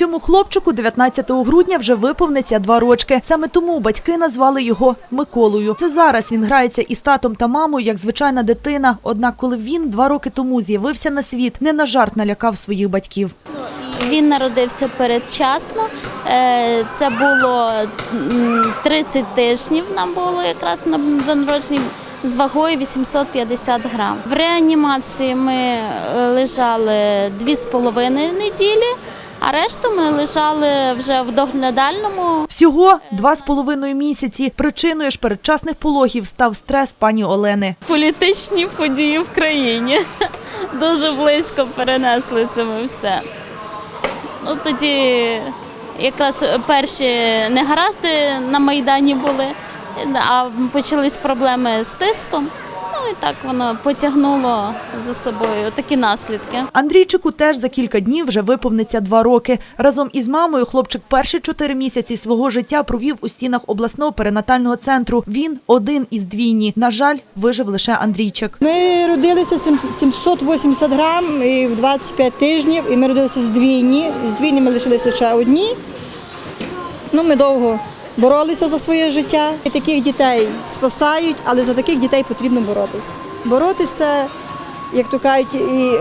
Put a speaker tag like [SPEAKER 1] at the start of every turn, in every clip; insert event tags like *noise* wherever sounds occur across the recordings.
[SPEAKER 1] Цьому хлопчику 19 грудня вже виповниться два рочки. Саме тому батьки назвали його Миколою. Це зараз він грається із татом та мамою, як звичайна дитина. Однак, коли він два роки тому з'явився на світ, не на жарт налякав своїх батьків.
[SPEAKER 2] Він народився передчасно. Е, Це було м, 30 тижнів. Нам було якраз на до з вагою 850 грам. В реанімації ми е, лежали 2,5 неділі, а решту ми лежали вже в доглядальному.
[SPEAKER 1] Всього два з половиною місяці. Причиною ж передчасних пологів став стрес пані Олени.
[SPEAKER 2] Політичні події в країні *laughs* дуже близько перенесли це ми все. Ну тоді якраз перші негаразди на Майдані були, а почались проблеми з тиском. І так воно потягнуло за собою такі наслідки.
[SPEAKER 1] Андрійчику теж за кілька днів вже виповниться два роки. Разом із мамою хлопчик перші чотири місяці свого життя провів у стінах обласного перинатального центру. Він один із двійні. На жаль, вижив лише Андрійчик.
[SPEAKER 3] Ми родилися 780 грам і в 25 тижнів, і ми родилися з двійні. З двійні ми лишилися лише одні. Ну, ми довго боролися за своє життя. І таких дітей спасають, але за таких дітей потрібно боротися. Боротися, як то кажуть, і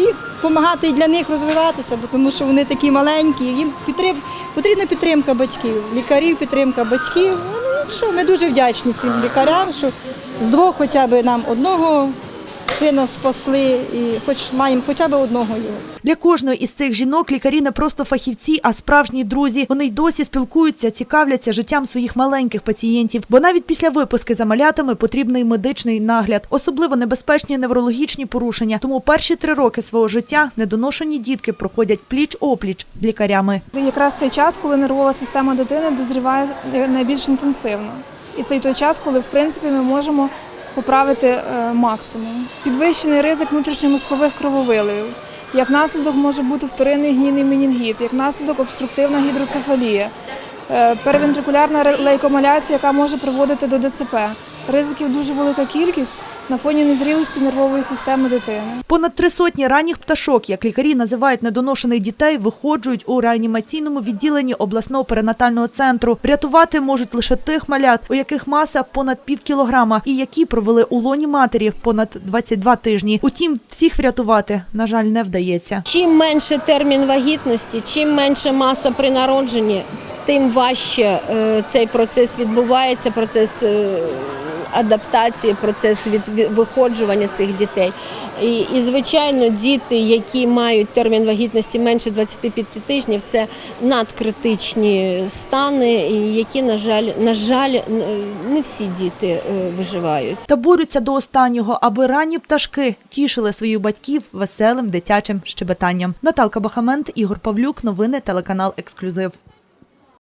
[SPEAKER 3] їх допомагати для них розвиватися, бо тому що вони такі маленькі, їм підтрим, потрібна підтримка батьків, лікарів, підтримка батьків. Ну, що, ми дуже вдячні цим лікарям, що з двох хоча б нам одного сина спасли і хоч маємо хоча б одного його.
[SPEAKER 1] Для кожної із цих жінок лікарі не просто фахівці, а справжні друзі. Вони й досі спілкуються, цікавляться життям своїх маленьких пацієнтів. Бо навіть після виписки за малятами потрібний медичний нагляд, особливо небезпечні неврологічні порушення. Тому перші три роки свого життя недоношені дітки проходять пліч опліч з лікарями.
[SPEAKER 4] Якраз цей час, коли нервова система дитини дозріває найбільш інтенсивно. І це й той час, коли в принципі ми можемо поправити е, максимум. Підвищений ризик внутрішньомозкових крововиливів. Як наслідок може бути вторинний гнійний менінгіт, як наслідок обструктивна гідроцефалія, е, перевентрикулярна лейкомаляція, яка може приводити до ДЦП. Ризиків дуже велика кількість на фоні незрілості нервової системи дитини.
[SPEAKER 1] Понад три сотні ранніх пташок, як лікарі називають недоношених дітей, виходжують у реанімаційному відділенні обласного перинатального центру. Врятувати можуть лише тих малят, у яких маса понад пів кілограма, і які провели у лоні матері понад 22 тижні. Утім, всіх врятувати, на жаль, не вдається.
[SPEAKER 5] Чим менше термін вагітності, чим менше маса при народженні, тим важче е, цей процес відбувається, процес е, адаптації, процес від, виходжування цих дітей. І, і, звичайно, діти, які мають термін вагітності менше 25 тижнів, це надкритичні стани, які, на жаль, на жаль, не всі діти е, виживають.
[SPEAKER 1] Та борються до останнього, аби ранні пташки тішили своїх батьків веселим дитячим щебетанням. Наталка Бахамент, Ігор Павлюк. Новини телеканал Ексклюзив.